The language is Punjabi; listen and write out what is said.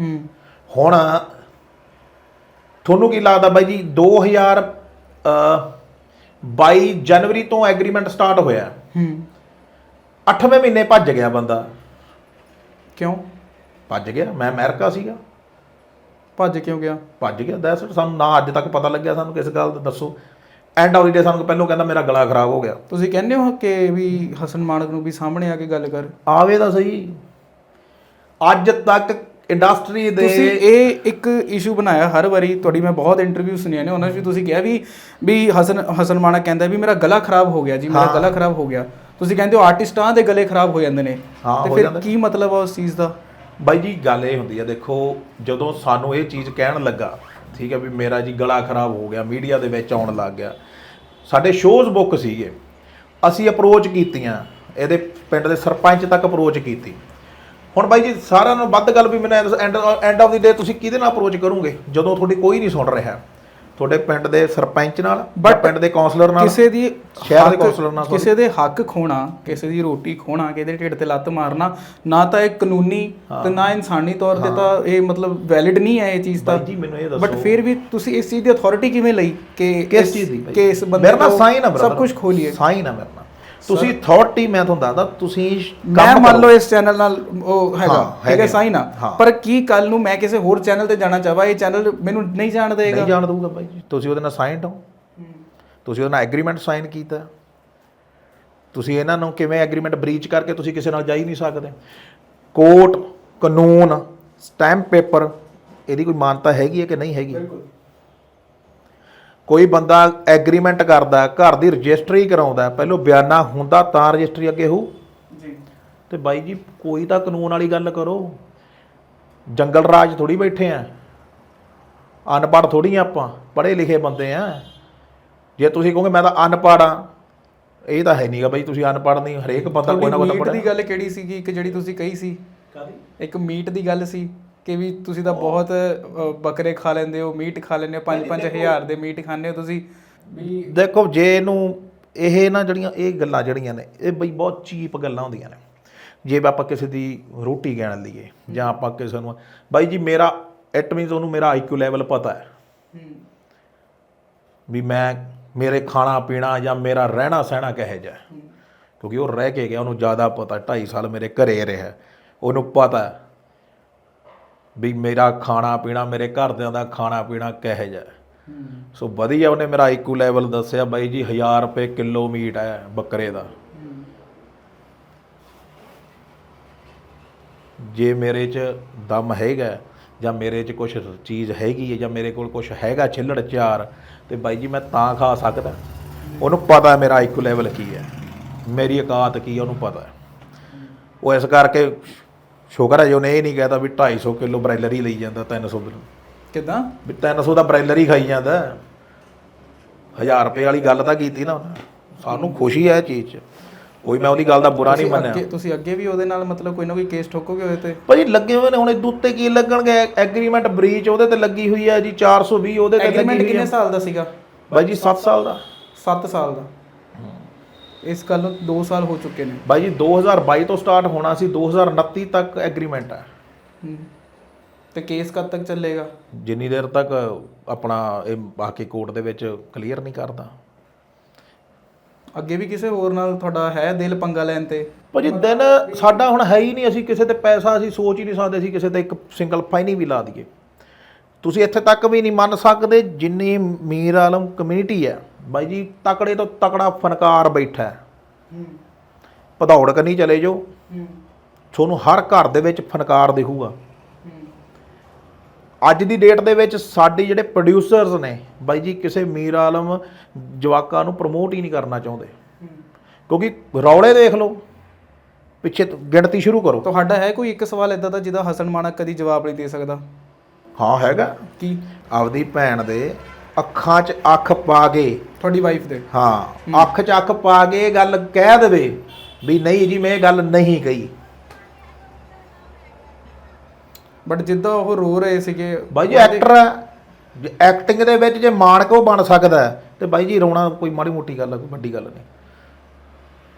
ਹੂੰ। ਹੁਣ ਤੁਹਾਨੂੰ ਕੀ ਲੱਗਦਾ ਬਾਈ ਜੀ 2000 ਅ, 22 ਜਨਵਰੀ ਤੋਂ ਐਗਰੀਮੈਂਟ ਸਟਾਰਟ ਹੋਇਆ। ਹੂੰ। 8ਵੇਂ ਮਹੀਨੇ ਭੱਜ ਗਿਆ ਬੰਦਾ। ਕਿਉਂ? ਭੱਜ ਗਿਆ। ਮੈਂ ਅਮਰੀਕਾ ਸੀਗਾ। ਭੱਜ ਕਿਉਂ ਗਿਆ? ਭੱਜ ਗਿਆ। ਦੈਟਸ ਸਾਨੂੰ ਨਾ ਅੱਜ ਤੱਕ ਪਤਾ ਲੱਗਿਆ। ਸਾਨੂੰ ਕਿਸ ਗੱਲ ਦਾ ਦੱਸੋ। ਐਂਡ ਆਫ ਦੀ ਡੇ ਸਾਨੂੰ ਪਹਿਲੋਂ ਕਹਿੰਦਾ ਮੇਰਾ ਗਲਾ ਖਰਾਬ ਹੋ ਗਿਆ। ਤੁਸੀਂ ਕਹਿੰਦੇ ਹੋ ਕਿ ਵੀ ਹਸਨ ਮਾਨਕ ਨੂੰ ਵੀ ਸਾਹਮਣੇ ਆ ਕੇ ਗੱਲ ਕਰ। ਆਵੇ ਤਾਂ ਸਹੀ। ਅੱਜ ਤੱਕ ਇੰਡਸਟਰੀ ਦੇ ਤੁਸੀਂ ਇਹ ਇੱਕ ਇਸ਼ੂ ਬਣਾਇਆ ਹਰ ਵਾਰੀ ਤੁਹਾਡੀ ਮੈਂ ਬਹੁਤ ਇੰਟਰਵਿਊ ਸੁਣੀਆਂ ਨੇ ਉਹਨਾਂ 'ਚ ਵੀ ਤੁਸੀਂ ਕਿਹਾ ਵੀ ਵੀ ਹਸਨ ਹਸਨ ਮਾਨਕ ਕਹਿੰਦਾ ਵੀ ਮੇਰਾ ਗਲਾ ਖਰਾਬ ਹੋ ਗਿਆ ਜੀ ਮੇਰਾ। ਗਲਾ ਖਰਾਬ ਹੋ ਗਿਆ। ਤੁਸੀਂ ਕਹਿੰਦੇ ਹੋ ਆਰਟਿਸਟਾਂ ਦੇ ਗਲੇ ਖਰਾਬ ਹੋ ਜਾਂਦੇ ਨੇ। ਤੇ ਫਿਰ। ਕੀ ਮਤਲਬ ਆ ਉਸ ਚੀਜ਼ ਦਾ? ਬਾਈ ਜੀ ਗੱਲ ਇਹ ਹੁੰਦੀ ਹੈ ਦੇਖੋ ਜਦੋਂ ਸਾਨੂੰ ਇਹ ਚੀਜ਼ ਕਹਿਣ ਲੱਗਾ ਠੀਕ ਹੈ ਵੀ ਮੇਰਾ ਜੀ ਗਲਾ ਖਰਾਬ ਹੋ ਗਿਆ ਮੀਡੀਆ ਦੇ ਵਿੱਚ ਆਉਣ ਲੱਗ ਗਿਆ ਸਾਡੇ ਸ਼ੋਜ਼ ਬੁੱਕ ਸੀਗੇ। ਅਸੀਂ ਅਪਰੋਚ ਕੀਤੀਆਂ ਇਹਦੇ ਪਿੰਡ ਦੇ ਸਰਪੰਚ ਤੱਕ ਅਪਰੋਚ ਕੀਤੀ। ਹੁਣ ਬਾਈ ਜੀ ਸਾਰਿਆਂ ਨਾਲੋਂ ਵੱਧ ਗੱਲ ਵੀ ਮੈਨੂੰ end end of the day ਤੁਸੀਂ ਕਿਹਦੇ ਨਾਲ ਅਪਰੋਚ ਕਰੋਗੇ? ਜਦੋਂ ਤੁਹਾਡੀ ਕੋਈ ਨਹੀਂ ਸੁਣ ਰਿਹਾ। ਤੁਹਾਡੇ ਪਿੰਡ ਦੇ ਸਰਪੰਚ ਨਾਲ ਜਾਂ ਪਿੰਡ ਦੇ ਕਾਉਂਸਲਰ ਨਾਲ ਕਿਸੇ ਦੀ ਸ਼ਹਿਰ ਦੇ ਕੌਂਸਲਰ ਨਾਲ। ਕਿਸੇ ਦੇ ਹੱਕ ਖੋਣਾ ਕਿਸੇ ਦੀ ਰੋਟੀ ਖੋਣਾ ਕਿਸੇ ਦੇ ਢਿੱਡ ਤੇ ਲੱਤ ਮਾਰਨਾ ਨਾ ਤਾਂ ਇਹ ਕਾਨੂੰਨੀ ਤੇ ਨਾ ਇਨਸਾਨੀ ਤੌਰ ਤੇ ਤਾਂ ਇਹ ਮਤਲਬ ਵੈਲਿਡ ਨਹੀਂ ਹੈ ਇਹ ਚੀਜ਼ ਤਾਂ। ਬਾਈ ਜੀ ਮੈਨੂੰ ਇਹ ਬਟ ਫਿਰ ਵੀ ਤੁਸੀਂ ਇਸ ਚੀਜ਼ ਦੀ ਅਥਾਰਟੀ ਕਿਵੇਂ ਲਈ ਕਿ ਕਿਸ ਚੀਜ਼ ਦੀ? ਕਿ ਇਸ ਬੰਦੇ ਤੋਂ ਸਾਈਨ ਆ। ਸਭ ਕੁਝ ਖੋਲੀਏ ਸਾਈਨ ਆ ਮੇਰੇ ਤੁਸੀਂ ਅਥਾਰਟੀ ਮੈਂ ਤੁਹਾਨੂੰ ਦੱਸਦਾ ਤੁਸੀਂ ਮੈਂ ਮੰਨ। ਲਓ ਇਸ ਚੈਨਲ ਨਾਲ ਉਹ ਹੈਗਾ ਠੀਕ ਹੈ। ਸਾਈਨ ਆ। ਪਰ ਕੀ ਕੱਲ ਨੂੰ ਮੈਂ ਕਿਸੇ ਹੋਰ ਚੈਨਲ ਤੇ ਜਾਣਾ ਚਾਹਾਂ ਇਹ ਚੈਨਲ ਮੈਨੂੰ ਨਹੀਂ ਜਾਣ ਦੇਗਾ। ਨਹੀਂ ਜਾਣ ਦਊਗਾ ਬਾਈ ਜੀ। ਤੁਸੀਂ ਉਹਦੇ ਨਾਲ ਸਾਈਨਡ ਹੋ। ਤੁਸੀਂ ਉਹਦੇ ਨਾਲ ਐਗਰੀਮੈਂਟ ਸਾਈਨ ਕੀਤਾ। ਤੁਸੀਂ ਇਹਨਾਂ ਨੂੰ ਕਿਵੇਂ ਐਗਰੀਮੈਂਟ ਬ੍ਰੀਚ ਕਰਕੇ ਤੁਸੀਂ ਕਿਸੇ ਨਾਲ ਜਾ ਹੀ ਨਹੀਂ ਸਕਦੇ? ਕੋਰਟ ਕਾਨੂੰਨ ਸਟੈਂਪ ਪੇਪਰ ਇਹਦੀ ਕੋਈ ਮਾਨਤਾ ਹੈਗੀ ਹੈ ਕਿ ਨਹੀਂ ਹੈਗੀ? ਕੋਈ ਬੰਦਾ ਐਗਰੀਮੈਂਟ ਕਰਦਾ ਘਰ ਦੀ ਰਜਿਸਟਰੀ ਕਰਾਉਂਦਾ ਪਹਿਲਾਂ ਬਿਆਨਾ ਹੁੰਦਾ ਤਾਂ ਰਜਿਸਟਰੀ ਅੱਗੇ ਹੋਊ? ਜੀ। ਤੇ ਬਾਈ ਜੀ ਕੋਈ ਤਾਂ ਕਾਨੂੰਨ ਵਾਲੀ ਗੱਲ ਕਰੋ। ਜੰਗਲ ਰਾਜ ਥੋੜੀ ਬੈਠੇ ਆ। ਅਨਪੜ੍ਹ ਥੋੜੀ ਆਪਾਂ ਪੜ੍ਹੇ ਲਿਖੇ ਬੰਦੇ ਆ। ਜੇ ਤੁਸੀਂ ਕਹੋਗੇ ਮੈਂ ਤਾਂ ਅਨਪੜ੍ਹ ਆ ਇਹ ਤਾਂ ਹੈ ਨਹੀਂਗਾ ਬਾਈ ਤੁਸੀਂ ਅਨਪੜ੍ਹ ਨਹੀਂ ਹਰੇਕ ਬੰਦਾ ਕੋਈ ਨਾ ਕੋਈ ਮੀਟ ਦੀ ਗੱਲ ਕਿਹੜੀ ਸੀਗੀ ਇੱਕ ਜਿਹੜੀ ਤੁਸੀਂ ਕਹੀ ਸੀ? ਇੱਕ ਮੀਟ ਦੀ ਗੱਲ ਸੀ। ਕਿ ਵੀ ਤੁਸੀਂ ਤਾਂ ਬਹੁਤ। ਅ, ਬੱਕਰੇ ਖਾ ਲੈਂਦੇ ਹੋ ਮੀਟ ਖਾ ਲੈਂਦੇ ਹੋ 5-5000 ਦੇ ਮੀਟ ਖਾਂਦੇ ਹੋ ਤੁਸੀਂ। ਵੀ ਦੇਖੋ ਜੇ ਇਹਨੂੰ ਇਹ ਨਾ ਜਿਹੜੀਆਂ ਇਹ ਗੱਲਾਂ ਜਿਹੜੀਆਂ ਨੇ ਇਹ ਬਈ ਬਹੁਤ ਚੀਪ ਗੱਲਾਂ ਹੁੰਦੀਆਂ ਨੇ। ਜੇ ਆਪਾਂ ਕਿਸੇ ਦੀ ਰੋਟੀ ਗਿਣ ਲਈਏ ਜਾਂ ਆਪਾਂ ਕਿਸੇ ਨੂੰ ਬਾਈ ਜੀ ਮੇਰਾ ਇਟ ਮੀਨਸ ਉਹਨੂੰ ਮੇਰਾ ਆਈਕਿਊ ਲੈਵਲ ਪਤਾ ਹੈ। ਵੀ ਮੈਂ ਮੇਰੇ ਖਾਣਾ ਪੀਣਾ ਜਾਂ ਮੇਰਾ ਰਹਿਣਾ ਸਹਿਣਾ ਕਿਹੋ ਜਿਹਾ ਹੈ। ਕਿਉਂਕਿ ਉਹ ਰਹਿ ਕੇ ਗਿਆ ਉਹਨੂੰ ਜ਼ਿਆਦਾ ਪਤਾ 2.5 ਸਾਲ ਮੇਰੇ ਘਰੇ ਰਿਹਾ ਉਹਨੂੰ ਪਤਾ ਵੀ ਮੇਰਾ ਖਾਣਾ ਪੀਣਾ ਮੇਰੇ ਘਰਦਿਆਂ ਦਾ ਖਾਣਾ ਪੀਣਾ ਕਿਹੋ ਜਿਹਾ। ਸੋ ਵਧੀਆ ਉਹਨੇ ਮੇਰਾ ਆਈਕੂ ਲੈਵਲ ਦੱਸਿਆ ਬਾਈ ਜੀ 1000 ਰੁਪਏ ਕਿਲੋ ਮੀਟ ਹੈ ਬੱਕਰੇ ਦਾ। ਜੇ ਮੇਰੇ 'ਚ ਦਮ ਹੈਗਾ ਜਾਂ ਮੇਰੇ 'ਚ ਕੁਝ ਚੀਜ਼ ਹੈਗੀ ਹੈ ਜਾਂ ਮੇਰੇ ਕੋਲ ਕੁਝ ਹੈਗਾ ਛਿੱਲੜ ਚਾਰ ਤੇ ਬਾਈ ਜੀ ਮੈਂ ਤਾਂ ਖਾ ਸਕਦਾ। ਉਹਨੂੰ ਪਤਾ ਮੇਰਾ ਆਈਕੂ ਲੈਵਲ ਕੀ ਹੈ। ਮੇਰੀ ਔਕਾਤ ਕੀ ਹੈ ਉਹਨੂੰ ਪਤਾ ਉਹ ਇਸ ਕਰਕੇ ਸ਼ੁਕਰ ਹੈ ਜੀ ਉਹਨੇ ਇਹ ਨਹੀਂ ਕਹਿਤਾ ਵੀ 250 ਕਿਲੋ ਬ੍ਰਾਇਲਰ ਹੀ ਲਈ ਜਾਂਦਾ 300 ਕਿਲੋ। ਕਿਦਾਂ? ਵੀ 300 ਦਾ ਬ੍ਰਾਇਲਰ ਹੀ ਖਾਈ ਜਾਂਦਾ। 1000 ਰੁਪਏ ਵਾਲੀ ਗੱਲ ਤਾਂ ਕੀਤੀ ਨਾ। ਸਾਨੂੰ ਖੁਸ਼ੀ ਹੈ ਇਹ ਚੀਜ਼ 'ਚ। ਕੋਈ ਮੈਂ ਉਹਦੀ ਗੱਲ ਦਾ ਬੁਰਾ ਨਹੀਂ ਤੁਸੀਂ ਮੰਨਿਆ। ਅੱਗੇ- ਤੁਸੀਂ ਅੱਗੇ ਵੀ ਉਹਦੇ ਨਾਲ ਮਤਲਬ ਕੋਈ ਨਾ ਕੋਈ ਕੇਸ ਠੋਕੋਗੇ ਹੋਏ ਤੇ? ਭਾਜੀ ਲੱਗੇ ਹੋਏ ਨੇ ਹੁਣ ਇਹਦੇ ਉੱਤੇ ਕੀ ਲੱਗਣਗੇ? ਐਗਰੀਮੈਂਟ ਬ੍ਰੀਚ ਉਹਦੇ ਤੇ ਲੱਗੀ ਹੋਈ ਹੈ ਜੀ 420 ਉਹਦੇ ਤੇ ਐਗਰੀਮੈਂਟ ਲੱਗੀ ਹੋਈ ਕਿੰਨੇ ਸਾਲ ਦਾ ਸੀਗਾ? ਬਾਈ ਜੀ 7 ਸਾਲ ਦਾ। 7 ਸਾਲ ਦਾ। ਇਸ ਗੱਲ ਨੂੰ 2 ਸਾਲ ਹੋ ਚੁੱਕੇ ਨੇ। ਬਾਈ ਜੀ 2022 ਤੋਂ ਸਟਾਰਟ ਹੋਣਾ ਸੀ 2029 ਤੱਕ ਐਗਰੀਮੈਂਟ ਹੈ। ਹੂੰ। ਤੇ ਕੇਸ ਕਦ ਤੱਕ ਚੱਲੇਗਾ? ਜਿੰਨੀ ਦੇਰ ਤੱਕ ਆਪਣਾ ਇਹ ਬਾਕੀ ਕੋਰਟ ਦੇ ਵਿੱਚ ਕਲੀਅਰ ਨਹੀਂ ਕਰਦਾ। ਅੱਗੇ ਵੀ ਕਿਸੇ ਹੋਰ ਨਾਲ ਤੁਹਾਡਾ ਹੈ ਦਿਲ ਪੰਗਾ ਲੈਣ ਤੇ? ਭਾਜੀ ਦਿਨ ਸਾਡਾ ਹੁਣ ਹੈ ਹੀ ਨਹੀਂ ਅਸੀਂ ਕਿਸੇ ਤੇ ਪੈਸਾ ਅਸੀਂ ਸੋਚ ਹੀ ਨਹੀਂ ਸਕਦੇ ਅਸੀਂ ਕਿਸੇ ਤੇ ਇੱਕ ਸਿੰਗਲ ਫਾਈਨੀ ਵੀ ਲਾ ਦਈਏ। ਤੁਸੀਂ ਇੱਥੇ ਤੱਕ ਵੀ ਨਹੀਂ ਮੰਨ ਸਕਦੇ ਜਿੰਨੀ ਮੀਰ ਆਲਮ ਕਮਿਊਨਿਟੀ ਹੈ ਬਾਈ ਜੀ ਤਕੜੇ ਤੋਂ ਤਕੜਾ ਫਨਕਾਰ ਬੈਠਾ ਹੈ। ਭਦੌੜ ਕੰਨੀ ਚਲੇ ਜਾਓ। ਤੁਹਾਨੂੰ ਹਰ ਘਰ ਦੇ ਵਿੱਚ ਫਨਕਾਰ ਦਿਖੂਗਾ। ਅੱਜ ਦੀ ਡੇਟ ਦੇ ਵਿੱਚ ਸਾਡੇ ਜਿਹੜੇ ਪ੍ਰੋਡਿਊਸਰਸ ਨੇ ਬਾਈ ਜੀ ਕਿਸੇ ਮੀਰ ਆਲਮ ਜਵਾਕਾਂ ਨੂੰ ਪ੍ਰਮੋਟ ਹੀ ਨਹੀਂ ਕਰਨਾ ਚਾਹੁੰਦੇ। ਕਿਉਂਕਿ ਰੌਲੇ ਦੇਖ ਲਓ ਪਿੱਛੇ ਗਿਣਤੀ ਸ਼ੁਰੂ ਕਰੋ। ਤੁਹਾਡਾ ਹੈ ਕੋਈ ਇੱਕ ਸਵਾਲ ਇਦਾਂ ਦਾ ਜਿਹਦਾ ਹਸਨ ਮਾਨਕ ਕਦੀ ਜਵਾਬ ਨਹੀਂ ਦੇ ਸਕਦਾ? ਹਾਂ ਹੈਗਾ। ਕੀ? ਆਪਦੀ ਭੈਣ ਦੇ ਅੱਖਾਂ 'ਚ ਅੱਖ ਪਾ ਕੇ। ਤੁਹਾਡੀ ਵਾਈਫ ਦੇ। ਹਾਂ ਅੱਖ 'ਚ ਅੱਖ ਪਾ ਕੇ ਇਹ ਗੱਲ ਕਹਿ ਦੇਵੇ ਵੀ ਨਹੀਂ ਜੀ ਮੈਂ ਇਹ ਗੱਲ ਨਹੀਂ ਕਹੀ। ਬਟ ਜਿੱਦਾਂ ਉਹ ਰੋ ਰਹੇ ਸੀਗੇ ਬਾਈ ਜੀ ਐਕਟਰ ਐਕਟਿੰਗ ਦੇ ਵਿੱਚ ਜੇ ਮਾਣ ਕੇ ਉਹ ਬਣ ਸਕਦਾ ਤੇ ਬਾਈ ਜੀ ਰੋਣਾ ਕੋਈ ਮਾੜੀ ਮੋਟੀ ਗੱਲ ਹੈ ਕੋਈ ਵੱਡੀ ਗੱਲ ਨਹੀਂ।